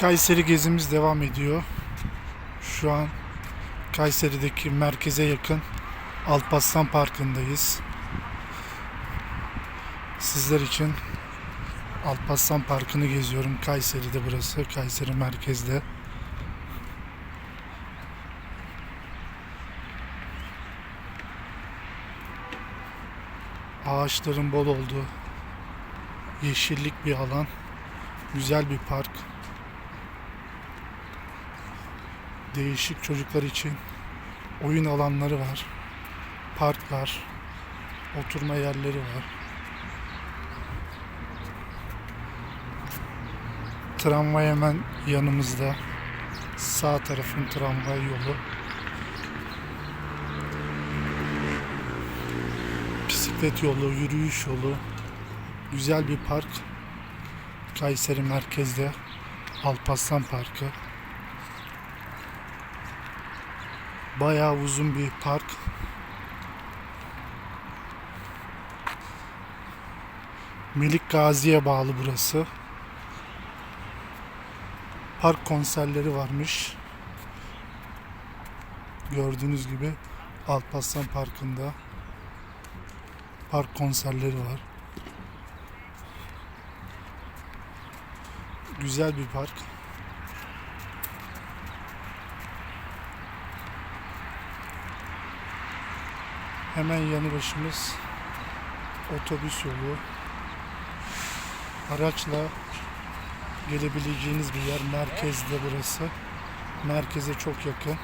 Kayseri gezimiz devam ediyor. Şu an Kayseri'deki merkeze yakın Alparslan Parkı'ndayız. Sizler için Alparslan Parkı'nı geziyorum. Kayseri'de burası. Kayseri merkezde. Ağaçların bol olduğu yeşillik bir alan. Güzel bir park. Değişik çocuklar için oyun alanları var. Park var. Oturma yerleri var. Tramvay hemen yanımızda. Sağ tarafın tramvay yolu. Bisiklet yolu, yürüyüş yolu. Güzel bir park. Kayseri merkezde Alparslan Parkı. Bayağı uzun bir park. Melik Gazi'ye bağlı burası. Park konserleri varmış. Gördüğünüz gibi Alparslan Parkı'nda park konserleri var. Güzel bir park. Hemen yanı başımız otobüs yolu. Araçla gelebileceğiniz bir yer. Merkezde burası. Merkeze çok yakın.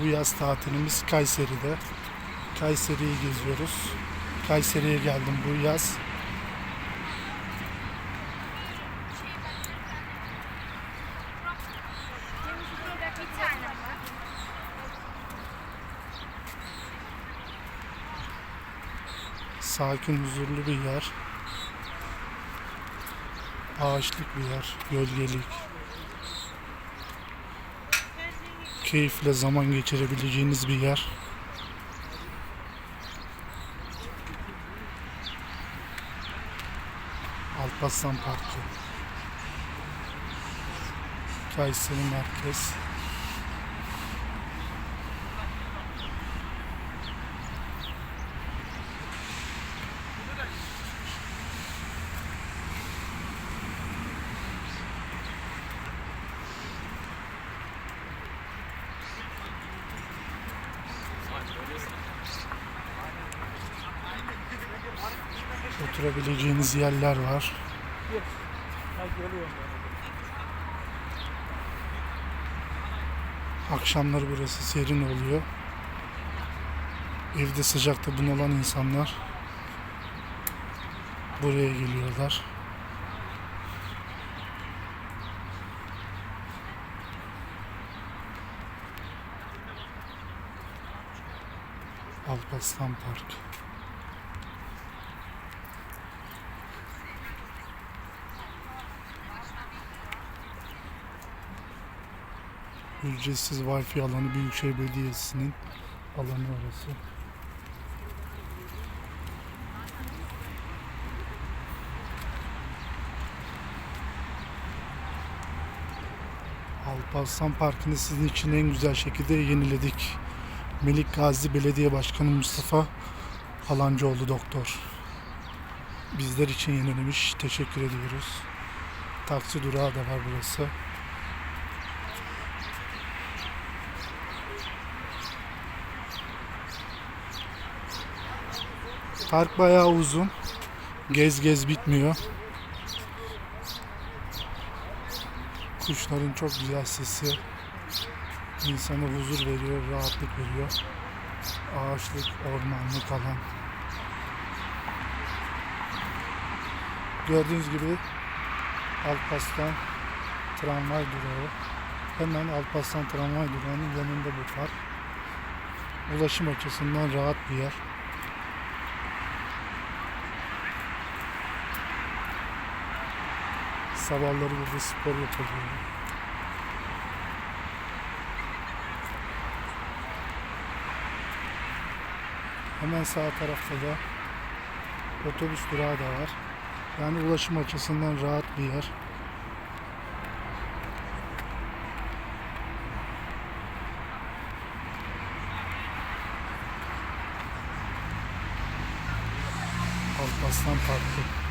Bu yaz tatilimiz Kayseri'de. Kayseri'yi geziyoruz. Kayseri'ye geldim bu yaz. Bir tane var. Sakin, huzurlu bir yer. Ağaçlık bir yer, gölgelik. Keyifle zaman geçirebileceğiniz bir yer. Alparslan Parkı. Kayseri Merkez. Oturabileceğiniz yerler var. Akşamları burası serin oluyor. Evde sıcakta bunalan insanlar buraya geliyorlar. Alparslan Park. Ücretsiz Wi-Fi alanı Büyükşehir Belediyesi'nin alanı orası. Alparslan Parkı'nı sizin için en güzel şekilde yeniledik. Melik Gazi Belediye Başkanı Mustafa Alancıoğlu Doktor. Bizler için yenilemiş. Teşekkür ediyoruz. Taksi durağı da var burası. Park bayağı uzun. Gez gez bitmiyor. Kuşların çok güzel sesi insana huzur veriyor, rahatlık veriyor. Ağaçlık, ormanlık alan. Gördüğünüz gibi Alparslan tramvay durağı. Hemen Alparslan tramvay durağının yanında bu park. Ulaşım açısından rahat bir yer. Sabahları burada spor yapılıyor. Hemen sağ tarafta da otobüs durağı da var. Yani ulaşım açısından rahat bir yer. Alparslan Parkı.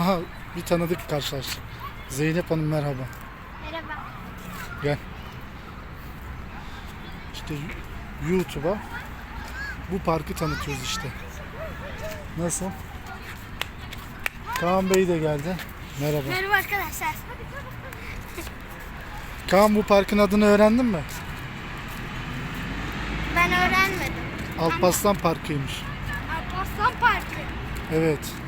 Aha bir tanıdık karşılaştık. Zeynep Hanım merhaba. Merhaba. Gel. İşte YouTube'a bu parkı tanıtıyoruz işte. Nasıl? Kaan Bey de geldi. Merhaba. Merhaba arkadaşlar. Kaan bu parkın adını öğrendin mi? Ben öğrenmedim. Alparslan Parkı'ymış. Alparslan Parkı. Evet.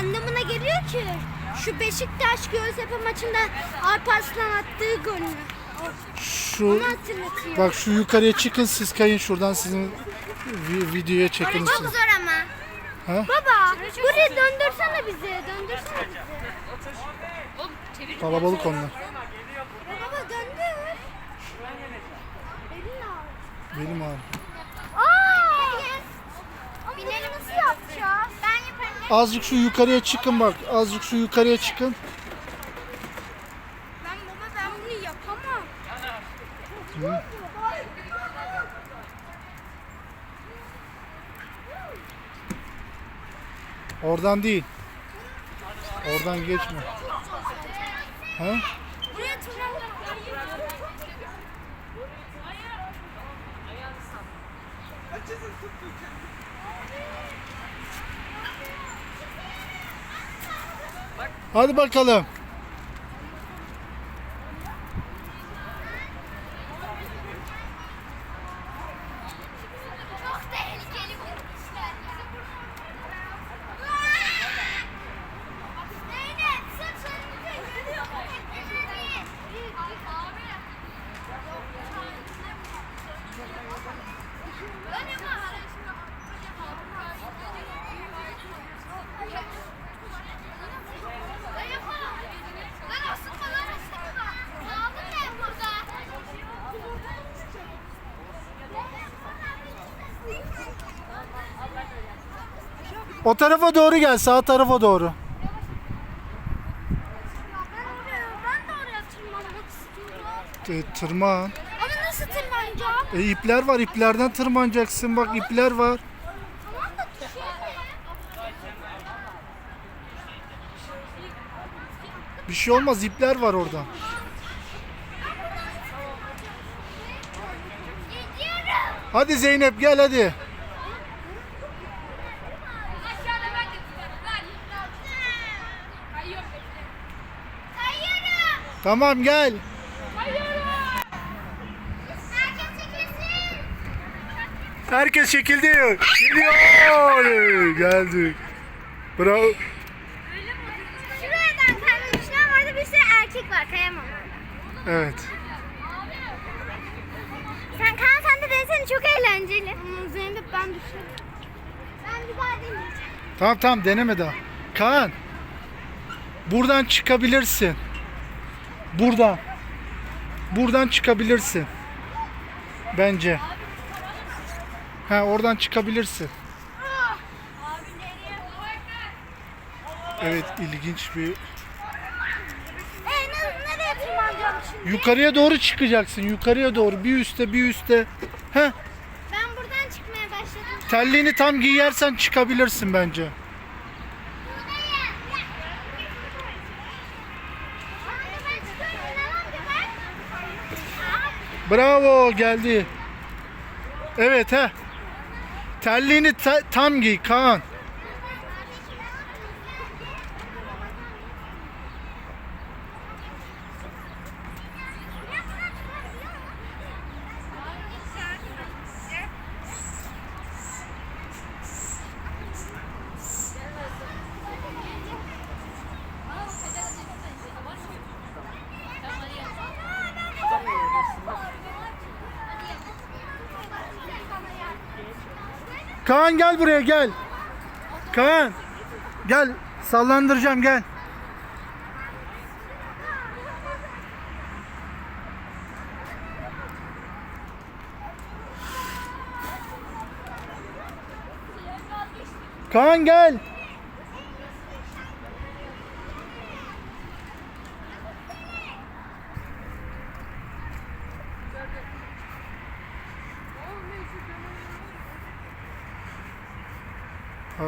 Anlamına geliyor ki şu Beşiktaş Göztepe maçında Alparslan attığı golünü. Şu Onu hatırlatıyor. bak şu yukarıya çıkın siz kayın şuradan sizin vi- videoya çekin. Çok zor ama. Ha? Baba buraya döndürsene bizi. Döndürsene bizi. Kalabalık onlar. Baba döndür. Elin al. Benim abi. Azıcık şu yukarıya çıkın bak. Azıcık şu yukarıya çıkın. Ben baba ben bunu yapamam. Oradan değil. Oradan geçme. Ha? Buraya tırmanalım. Hadi bakalım. O tarafa doğru gel. Sağ tarafa doğru. Ben oraya, ben de oraya tırmanmak istiyorum. E, tırman. Ama nasıl tırmanacağım? E, ipler var. iplerden tırmanacaksın. Bak ipler var. Tamam da düşerim. Bir şey olmaz. ipler var orada. Hadi Zeynep gel hadi. Tamam gel. Herkes çekildi. Geliyor. Geldik. Bravo. Şuradan kaymak düşünen vardı bir sürü erkek var kayamam. Evet. Sen Kaan sen de denesene çok eğlenceli. Hmm, Zeynep ben düşerim. Ben bir daha deneyeceğim. Tamam tamam deneme daha. Kaan. Buradan çıkabilirsin. Buradan. Buradan çıkabilirsin. Bence. Ha oradan çıkabilirsin. Evet ilginç bir. Yukarıya doğru çıkacaksın. Yukarıya doğru. Bir üste bir üste. Heh. Ben buradan çıkmaya başladım. Terliğini tam giyersen çıkabilirsin bence. Bravo geldi. Evet he. Terliğini ta- tam giy Kaan. Kaan gel buraya gel. Kaan. Gel sallandıracağım gel. Kaan gel.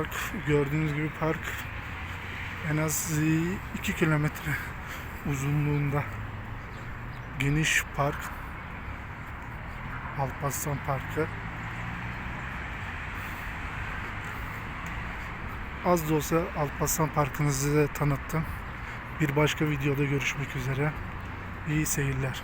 Park gördüğünüz gibi park en az 2 kilometre uzunluğunda. Geniş park. Alparslan Parkı. Az da olsa Alparslan Parkı'nı size tanıttım. Bir başka videoda görüşmek üzere. İyi seyirler